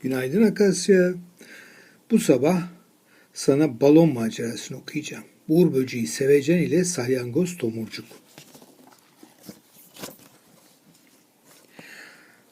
Günaydın Akasya. Bu sabah sana balon macerasını okuyacağım. Uğur böceği sevecen ile salyangoz tomurcuk.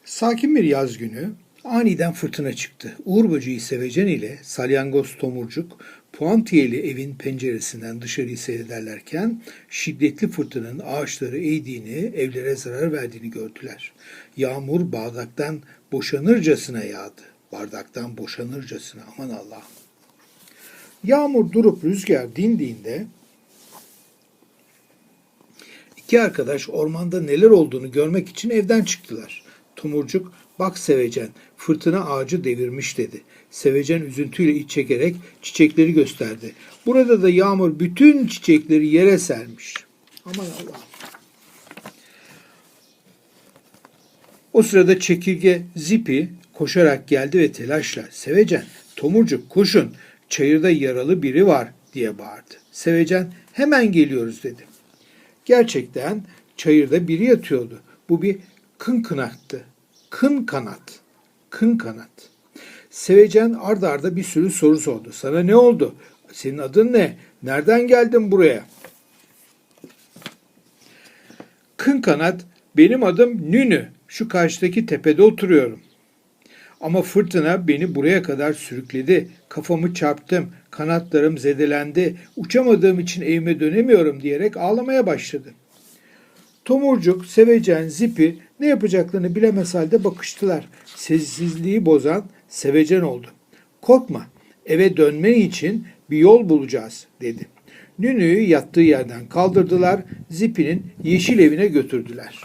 Sakin bir yaz günü aniden fırtına çıktı. Uğur böceği sevecen ile salyangoz tomurcuk puantiyeli evin penceresinden dışarıyı seyrederlerken şiddetli fırtınanın ağaçları eğdiğini, evlere zarar verdiğini gördüler. Yağmur bardaktan boşanırcasına yağdı. Bardaktan boşanırcasına aman Allah'ım. Yağmur durup rüzgar dindiğinde iki arkadaş ormanda neler olduğunu görmek için evden çıktılar. Tomurcuk bak Sevecen fırtına ağacı devirmiş dedi. Sevecen üzüntüyle iç çekerek çiçekleri gösterdi. Burada da yağmur bütün çiçekleri yere sermiş. Aman Allah'ım. O sırada çekirge Zipi koşarak geldi ve telaşla Sevecen, Tomurcuk koşun çayırda yaralı biri var diye bağırdı. Sevecen hemen geliyoruz dedi. Gerçekten çayırda biri yatıyordu. Bu bir kın kınattı. Kın kanat. Kın kanat. Sevecen ardarda arda bir sürü soru sordu. Sana ne oldu? Senin adın ne? Nereden geldin buraya? Kın kanat benim adım Nünü. Şu karşıdaki tepede oturuyorum. Ama fırtına beni buraya kadar sürükledi. Kafamı çarptım, kanatlarım zedelendi, uçamadığım için evime dönemiyorum diyerek ağlamaya başladı. Tomurcuk, Sevecen, Zipi ne yapacaklarını bilemez halde bakıştılar. Sessizliği bozan Sevecen oldu. Korkma, eve dönmen için bir yol bulacağız dedi. Nünü'yü yattığı yerden kaldırdılar, Zipi'nin yeşil evine götürdüler.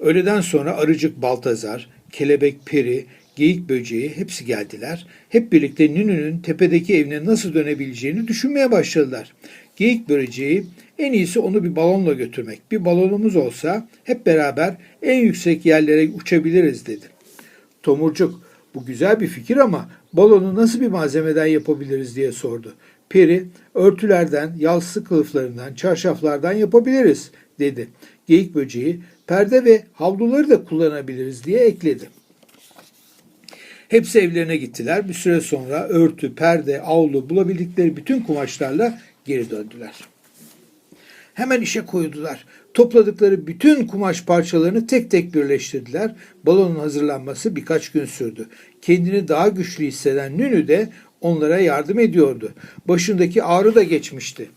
Öğleden sonra arıcık Baltazar, kelebek Peri, geyik böceği hepsi geldiler. Hep birlikte Nünü'nün tepedeki evine nasıl dönebileceğini düşünmeye başladılar. Geyik böceği en iyisi onu bir balonla götürmek. Bir balonumuz olsa hep beraber en yüksek yerlere uçabiliriz dedi. Tomurcuk bu güzel bir fikir ama balonu nasıl bir malzemeden yapabiliriz diye sordu. Peri örtülerden, yalsı kılıflarından, çarşaflardan yapabiliriz dedi. Geyik böceği perde ve havluları da kullanabiliriz diye ekledi. Hepsi evlerine gittiler. Bir süre sonra örtü, perde, avlu bulabildikleri bütün kumaşlarla geri döndüler. Hemen işe koydular. Topladıkları bütün kumaş parçalarını tek tek birleştirdiler. Balonun hazırlanması birkaç gün sürdü. Kendini daha güçlü hisseden Nünü de onlara yardım ediyordu. Başındaki ağrı da geçmişti.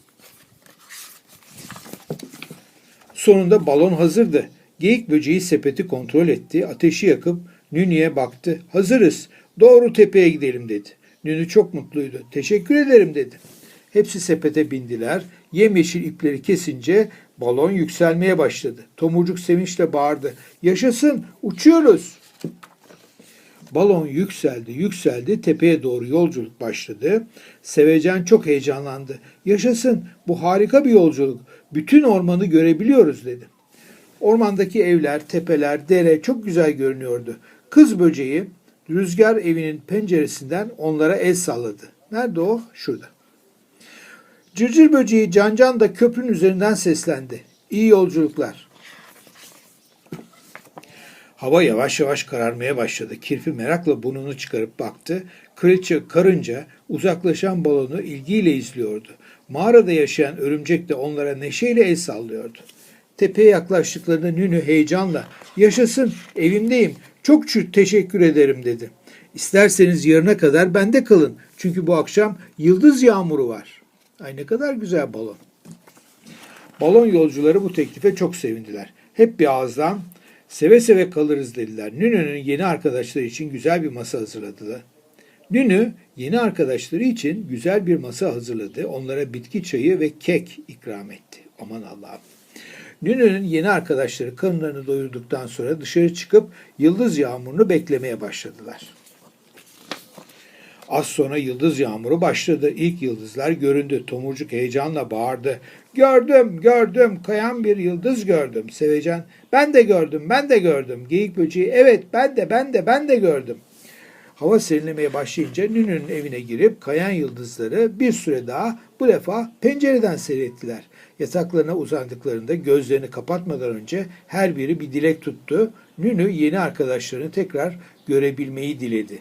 Sonunda balon hazırdı. Geyik böceği sepeti kontrol etti. Ateşi yakıp Nünü'ye baktı. Hazırız. Doğru tepeye gidelim dedi. Nünü çok mutluydu. Teşekkür ederim dedi. Hepsi sepete bindiler. Yemyeşil ipleri kesince balon yükselmeye başladı. Tomurcuk sevinçle bağırdı. Yaşasın uçuyoruz. Balon yükseldi, yükseldi, tepeye doğru yolculuk başladı. Sevecen çok heyecanlandı. Yaşasın, bu harika bir yolculuk. Bütün ormanı görebiliyoruz dedi. Ormandaki evler, tepeler, dere çok güzel görünüyordu. Kız böceği rüzgar evinin penceresinden onlara el salladı. Nerede o? Şurada. Cırcır böceği Cancan da köprünün üzerinden seslendi. İyi yolculuklar. Hava yavaş yavaş kararmaya başladı. Kirpi merakla burnunu çıkarıp baktı. Kraliçe karınca uzaklaşan balonu ilgiyle izliyordu. Mağarada yaşayan örümcek de onlara neşeyle el sallıyordu. Tepeye yaklaştıklarında Nünü heyecanla ''Yaşasın, evimdeyim, çok teşekkür ederim.'' dedi. ''İsterseniz yarına kadar bende kalın çünkü bu akşam yıldız yağmuru var.'' Ay ne kadar güzel balon. Balon yolcuları bu teklife çok sevindiler. Hep bir ağızdan seve seve kalırız dediler. Nünü'nün yeni arkadaşları için güzel bir masa hazırladılar. Nünü yeni arkadaşları için güzel bir masa hazırladı. Onlara bitki çayı ve kek ikram etti. Aman Allah'ım. Nünü'nün yeni arkadaşları karınlarını doyurduktan sonra dışarı çıkıp yıldız yağmurunu beklemeye başladılar. Az sonra yıldız yağmuru başladı. İlk yıldızlar göründü. Tomurcuk heyecanla bağırdı. Gördüm, gördüm. Kayan bir yıldız gördüm. Sevecen, ben de gördüm, ben de gördüm. Geyik böceği, evet ben de, ben de, ben de gördüm. Hava serinlemeye başlayınca Nünü'nün evine girip kayan yıldızları bir süre daha bu defa pencereden seyrettiler. Yataklarına uzandıklarında gözlerini kapatmadan önce her biri bir dilek tuttu. Nünü yeni arkadaşlarını tekrar görebilmeyi diledi.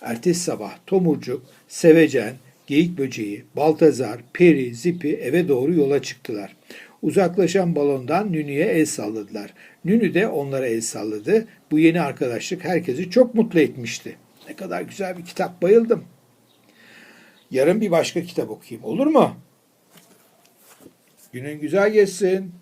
Ertesi sabah Tomurcuk, Sevecen, Geyik Böceği, Baltazar, Peri, Zipi eve doğru yola çıktılar. Uzaklaşan balondan Nünü'ye el salladılar. Nünü de onlara el salladı. Bu yeni arkadaşlık herkesi çok mutlu etmişti. Ne kadar güzel bir kitap bayıldım. Yarın bir başka kitap okuyayım olur mu? Günün güzel geçsin.